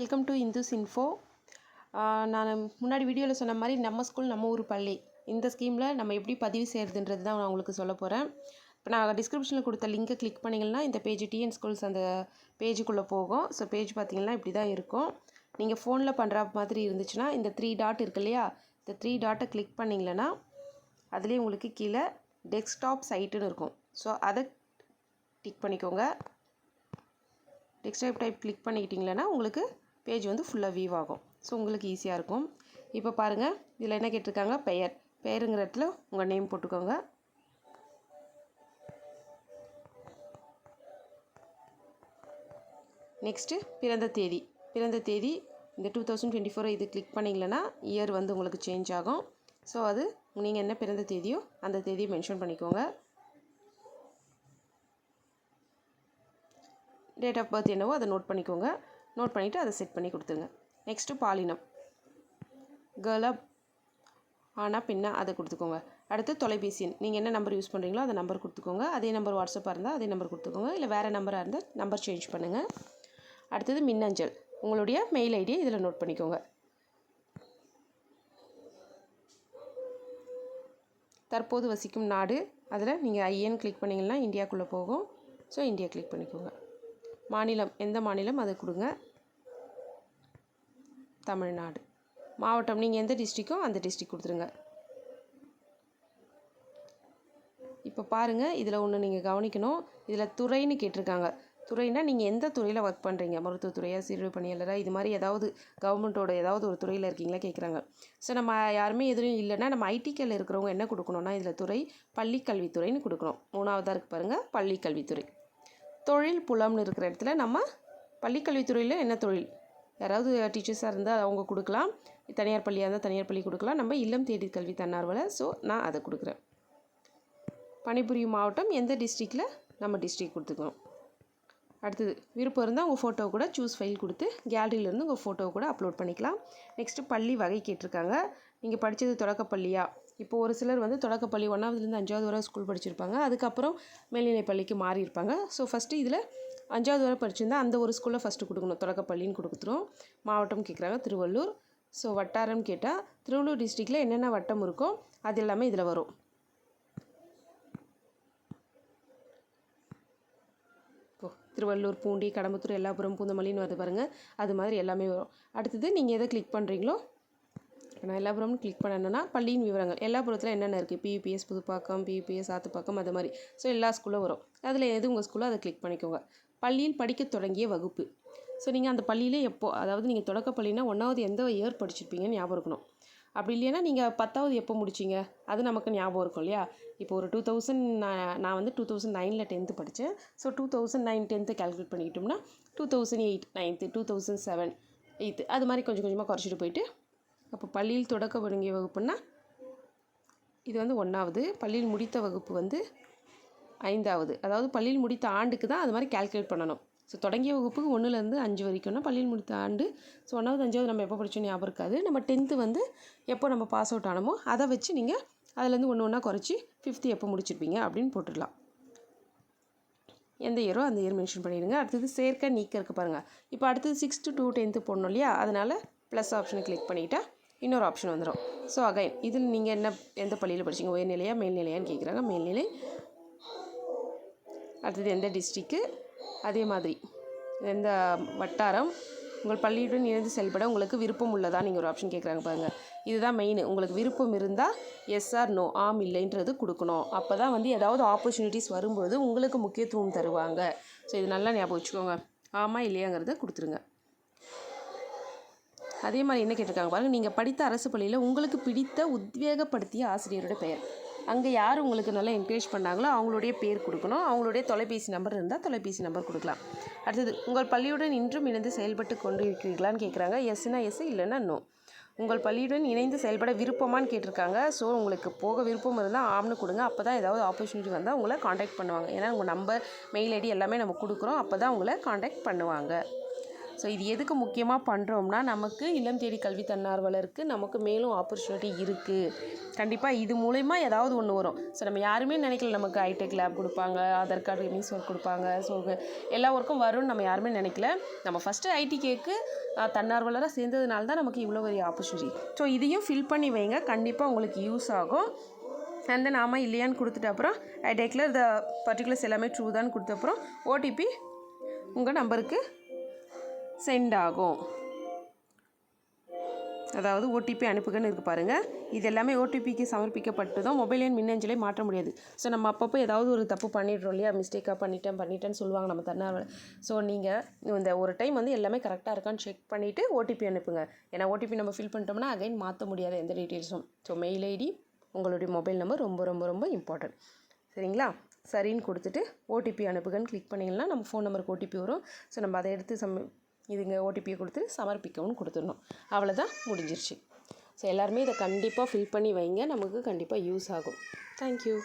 Welcome to Hindus info. நான் முன்னாடி வீடியோவில் சொன்ன மாதிரி நம்ம ஸ்கூல் நம்ம ஊர் பள்ளி. இந்த ஸ்கீமில் நம்ம எப்படி பதிவு செய்கிறதுன்றது தான் நான் உங்களுக்கு சொல்ல போகிறேன் இப்போ நான் டிஸ்கிரிப்ஷனில் கொடுத்த லிங்கை கிளிக் பண்ணிங்கன்னா இந்த பேஜ் டிஎன் ஸ்கூல்ஸ் அந்த பேஜுக்குள்ளே போகும். ஸோ பேஜ் பார்த்தீங்கன்னா இப்படி தான் இருக்கும். நீங்கள் ஃபோனில் பண்ணுற மாதிரி இருந்துச்சுன்னா இந்த த்ரீ டாட் இருக்கு இல்லையா? இந்த த்ரீ டாட்டை கிளிக் பண்ணிங்களன்னா அதுலேயே உங்களுக்கு கீழே டெஸ்க்டாப் சைட்டுன்னு இருக்கும். ஸோ அதை டிக் பண்ணிக்கோங்க. டெஸ்க்டாப் டைப் கிளிக் பண்ணிக்கிட்டிங்களன்னா உங்களுக்கு பேஜ் வந்து ஃபுல்லாக வீவ் ஆகும். ஸோ உங்களுக்கு ஈஸியாக இருக்கும். இப்போ பாருங்கள் இதில் என்ன கேட்டிருக்காங்க? பெயர். பெயருங்கிற இடத்துல உங்கள் நேம் போட்டுக்கோங்க. நெக்ஸ்ட்டு பிறந்த தேதி. பிறந்த தேதி இந்த டூ தௌசண்ட் டுவெண்ட்டி ஃபோரை இது கிளிக் பண்ணிங்களன்னா இயர் வந்து உங்களுக்கு சேஞ்ச் ஆகும். ஸோ அது நீங்கள் என்ன பிறந்த தேதியோ அந்த தேதியை மென்ஷன் பண்ணிக்கோங்க. டேட் ஆஃப் பர்த் என்னவோ அதை நோட் பண்ணிக்கோங்க. நோட் பண்ணிவிட்டு அதை செட் பண்ணி கொடுத்துருங்க. நெக்ஸ்ட்டு பாலினம். கேர்ளாக ஆனால் பின்னா அதை கொடுத்துக்கோங்க. அடுத்து தொலைபேசி எண். நீங்கள் என்ன நம்பர் யூஸ் பண்ணுறீங்களோ அந்த நம்பர் கொடுத்துக்கோங்க. அதே நம்பர் வாட்ஸ்அப்பாக இருந்தால் அதே நம்பர் கொடுத்துக்கோங்க. இல்லை வேறு நம்பராக இருந்தால் நம்பர் சேஞ்ச் பண்ணுங்கள் அடுத்தது மின்னஞ்சல். உங்களுடைய மெயில் ஐடியை இதில் நோட் பண்ணிக்கோங்க. தற்போது வசிக்கும் நாடு. அதில் நீங்கள் ஐஎன் கிளிக் பண்ணிங்கன்னா இந்தியாக்குள்ளே போகும். ஸோ இந்தியா கிளிக் பண்ணிக்கோங்க. மாநிலம். எந்த மாநிலம்? அதை கொடுங்க. தமிழ்நாடு. மாவட்டம் நீங்கள் எந்த டிஸ்ட்ரிக்கோ அந்த டிஸ்ட்ரிக் கொடுத்துருங்க. இப்போ பாருங்கள் இதில் ஒன்று நீங்கள் கவனிக்கணும். இதில் துறைன்னு கேட்டிருக்காங்க. துறைனா நீங்கள் எந்த துறையில் ஒர்க் பண்ணுறீங்க மருத்துவத்துறையாக சிறு பணியாளராக இது மாதிரி ஏதாவது கவர்மெண்ட்டோட ஏதாவது ஒரு துறையில் இருக்கீங்களா கேட்குறாங்க ஸோ நம்ம யாருமே எதுவும் இல்லைன்னா நம்ம ஐடிக்கல் இருக்கிறவங்க என்ன கொடுக்கணும்னா இதில் துறை பள்ளிக்கல்வித்துறைன்னு கொடுக்கணும். மூணாவதாக இருக்குது பாருங்கள் பள்ளிக்கல்வித்துறை. தொழில் புலம்னு இருக்கிற இடத்துல நம்ம பள்ளிக்கல்வித்துறையில் என்ன தொழில்? யாராவது டீச்சர்ஸாக இருந்தால் அவங்க கொடுக்கலாம். தனியார் பள்ளியாக இருந்தால் தனியார் பள்ளி கொடுக்கலாம். நம்ம இல்லம் தேடி கல்வி தன்னார்வலை ஸோ நான் அதை கொடுக்குறேன். பணிபுரியும் மாவட்டம் எந்த டிஸ்ட்ரிக்டில் நம்ம டிஸ்ட்ரிக் கொடுத்துக்கணும். அடுத்தது விருப்பம் இருந்தால் உங்கள் ஃபோட்டோ கூட சூஸ் ஃபைல் கொடுத்து கேலரியிலேருந்து உங்கள் ஃபோட்டோ கூட அப்லோட் பண்ணிக்கலாம். நெக்ஸ்ட்டு பள்ளி வகை கேட்டிருக்காங்க. நீங்கள் படித்தது தொடக்கப்பள்ளியா இப்போ ஒரு சிலர் வந்து தொடக்கப்பள்ளி ஒன்றாவதுலேருந்து அஞ்சாவது வரை ஸ்கூல் படிச்சிருப்பாங்க. அதுக்கப்புறம் மேல்நிலை பள்ளிக்கு மாறி இருப்பாங்க ஸோ ஃபஸ்ட்டு இதில் அஞ்சாவது வரை படிச்சிருந்தா அந்த ஒரு ஸ்கூலில் ஃபஸ்ட்டு கொடுக்கணும். தொடக்கப்பள்ளின்னு கொடுத்துரும். மாவட்டம் கேட்குறாங்க திருவள்ளூர். ஸோ வட்டாரம் கேட்டால் திருவள்ளூர் டிஸ்ட்ரிக்டில் என்னென்ன வட்டம் இருக்கோ அது எல்லாமே இதில் வரும். இப்போ திருவள்ளூர் பூண்டி கடம்பத்தூர் எல்லாபுரம் பூந்தமல்லின்னு வருது பாருங்கள் அது மாதிரி எல்லாமே வரும். அடுத்தது நீங்கள் எதை கிளிக் பண்ணுறீங்களோ நான் எல்லாபுரம்னு கிளிக் பண்ணணுன்னா பள்ளியின் விவரங்கள். எல்லாபுரத்தில் என்னென்ன இருக்குது பியூபிஎஸ் புதுப்பாக்கம் பியூபிஎஸ் ஆத்துப்பாக்கம் அது மாதிரி. ஸோ எல்லா ஸ்கூலும் வரும். அதில் எது உங்கள் ஸ்கூலோ அதை கிளிக் பண்ணிக்கோங்க. பள்ளியில் படிக்க தொடங்கிய வகுப்பு. ஸோ நீங்கள் அந்த பள்ளியில் எப்போ அதாவது நீங்கள் தொடக்க பள்ளினா ஒன்றாவது எந்த இயர் படிச்சிருப்பீங்கன்னு ஞாபகம் இருக்கணும். அப்படி இல்லைன்னா நீங்கள் பத்தாவது எப்போ முடிச்சிங்க? அது நமக்கு ஞாபகம் இருக்கும் இல்லையா? இப்போ ஒரு டூ தௌசண்ட் நான் நான் வந்து டூ தௌசண்ட் நைனில் டென்த்து படித்தேன் so two thousand nine tenth calculate பண்ணிக்கிட்டோம்னா two thousand eight ninth two thousand seven eighth அது மாதிரி கொஞ்சம் கொஞ்சமாக குறைச்சிட்டு போயிட்டு அப்போ பள்ளியில் தொடக்க தொடங்கிய வகுப்புன்னா இது வந்து ஒன்றாவது பள்ளியில் முடித்த வகுப்பு வந்து ஐந்தாவது. அதாவது பள்ளியில் முடித்த ஆண்டுக்கு தான் அது மாதிரி கால்குலேட் பண்ணணும். ஸோ தொடங்கிய வகுப்புக்கு ஒன்றுலேருந்து அஞ்சு வரைக்கும்னா பள்ளியில் முடித்த ஆண்டு. ஸோ ஒன்றாவது அஞ்சாவது நம்ம எப்போ படித்தோம் ஞாபகம் இருக்காது. நம்ம டென்த்து வந்து எப்போ நம்ம பாஸ் அவுட் ஆனமோ அதை வச்சு நீங்கள் அதுலேருந்து ஒன்று ஒன்றா குறைச்சி ஃபிஃப்த்து எப்போ முடிச்சிருப்பீங்க அப்படின்னு போட்டுடலாம். எந்த இயரோ அந்த இயர் மென்ஷன் பண்ணிடுங்க. அடுத்தது சேர்க்க நீக்க இருக்க பாருங்கள் இப்போ அடுத்தது சிக்ஸ்த்து டூ டென்த்து போடணும் இல்லையா? அதனால் ப்ளஸ் ஆப்ஷனை கிளிக் பண்ணிவிட்டா இன்னொரு ஆப்ஷன் வந்துடும் ஸோ அகைன் இதில் நீங்கள் என்ன எந்த பள்ளியில் படிச்சிங்க? உயர்நிலையா மேல்நிலையான்னு கேட்குறாங்க மேல்நிலை அடுத்தது எந்த டிஸ்ட்ரிக்கு அதே மாதிரி. எந்த வட்டாரம்? உங்கள் பள்ளியுடன் இணைந்து செயல்பட உங்களுக்கு விருப்பம் உள்ளதா? நீங்கள் ஒரு ஆப்ஷன் கேட்குறாங்க பாருங்கள் இதுதான் மெயின் உங்களுக்கு விருப்பம் இருந்தால் எஸ் ஆர் நோ ஆம் இல்லைன்றது கொடுக்கணும். அப்போ தான் வந்து ஏதாவது ஆப்பர்ச்சுனிட்டிஸ் வரும்பொழுது உங்களுக்கு முக்கியத்துவம் தருவாங்க. ஸோ இது நல்லா ஞாபகம் வச்சுக்கோங்க. ஆமாம் இல்லையாங்கிறத கொடுத்துருங்க. அதே மாதிரி என்ன கேட்டிருக்காங்க பாருங்கள் நீங்கள் படித்த அரசு பள்ளியில் உங்களுக்கு பிடித்த உத்வேகப்படுத்திய ஆசிரியரோட பெயர். அங்கே யார் உங்களுக்கு நல்லா என்கரேஜ் பண்ணாங்களோ அவங்களுடைய பேர் கொடுக்கணும். அவங்களுடைய தொலைபேசி நம்பர் இருந்தால் தொலைபேசி நம்பர் கொடுக்கலாம். அடுத்தது உங்கள் பள்ளியுடன் இன்றும் இணைந்து செயல்பட்டு கொண்டு இருக்கிறீர்களான்னு கேட்குறாங்க எஸ்னா எஸ் இல்லைன்னா நோ உங்கள் பள்ளியுடன் இணைந்து செயல்பட விருப்பமான்னு கேட்டிருக்காங்க. ஸோ உங்களுக்கு போக விருப்பம் இருந்தால் ஆம்னு கொடுங்க. அப்போ தான் ஏதாவது ஆப்பர்ச்சுனிட்டி வந்தால் உங்களை காண்டாக்ட் பண்ணுவாங்க. ஏன்னா உங்கள் நம்பர் மெயில் ஐடி எல்லாமே நம்ம கொடுக்குறோம். அப்போ தான் உங்களை காண்டாக்ட் பண்ணுவாங்க. ஸோ இது எதுக்கு முக்கியமாக பண்ணுறோம்னா நமக்கு இல்லம் தேடி கல்வி தன்னார்வலருக்கு நமக்கு மேலும் ஆப்பர்ச்சுனிட்டி இருக்குது கண்டிப்பாக இது மூலயமா ஏதாவது ஒன்று வரும். ஸோ நம்ம யாருமே நினைக்கல நமக்கு ஹைடெக் லேப் கொடுப்பாங்க ஆதார் கார்டு மீன்ஸ் ஒர்க் கொடுப்பாங்க. ஸோ எல்லா ஒர்க்கும் வரும்னு நம்ம யாருமே நினைக்கல. நம்ம ஃபஸ்ட்டு ஐடி கேக்கு தன்னார்வலராக சேர்ந்ததுனால தான் நமக்கு இவ்வளோ பெரிய ஆப்பர்ச்சுனிட்டி ஸோ இதையும் ஃபில் பண்ணி வைங்க. கண்டிப்பாக உங்களுக்கு யூஸ் ஆகும். அண்ட் தென் ஆமாம் இல்லையான்னு கொடுத்துட்ட அப்புறம் ஐ டெக்ளர் த பர்டிகுலர்ஸ் எல்லாமே ட்ரூ தான் கொடுத்த அப்புறம் ஓடிபி உங்கள் நம்பருக்கு சென்ட் ஆகும். அதாவது ஓடிபி அனுப்புகன்னு இருக்கு பாருங்கள் இது எல்லாமே ஓடிபிக்கு சமர்ப்பிக்கப்பட்டதும் மொபைல் எண் மின்னஞ்சலை மாற்ற முடியாது. ஸோ நம்ம அப்பப்போ ஏதாவது ஒரு தப்பு பண்ணிடுறோம் இல்லையா? மிஸ்டேக்காக பண்ணிட்டேன் பண்ணிட்டேன்னு சொல்லுவாங்க நம்ம தன்னார்வல ஸோ நீங்கள் இந்த ஒரு டைம் வந்து எல்லாமே கரெக்டாக இருக்கான்னு செக் பண்ணிவிட்டு ஓடிபி அனுப்புங்க. ஏன்னா ஓடிபி நம்ம ஃபில் பண்ணிட்டோம்னா அகைன் மாற்ற முடியாது எந்த டீட்டெயில்ஸும் ஸோ மெயில் ஐடி உங்களுடைய மொபைல் நம்பர் ரொம்ப ரொம்ப ரொம்ப இம்பார்ட்டன்ட் சரிங்களா? சரின்னு கொடுத்துட்டு ஓடிபி அனுப்புகன்னு கிளிக் பண்ணிங்கன்னா நம்ம ஃபோன் நம்பருக்கு ஓடிபி வரும். ஸோ நம்ம அதை எடுத்து சம் இதுங்க ஓடிபியை கொடுத்து சமர்ப்பிக்கவும் கொடுத்துடணும். அவ்வளோதான் முடிஞ்சிருச்சு. ஸோ எல்லாருமே இதை கண்டிப்பாக ஃபில் பண்ணி வைங்க. நமக்கு கண்டிப்பாக யூஸ் ஆகும். தேங்க்யூ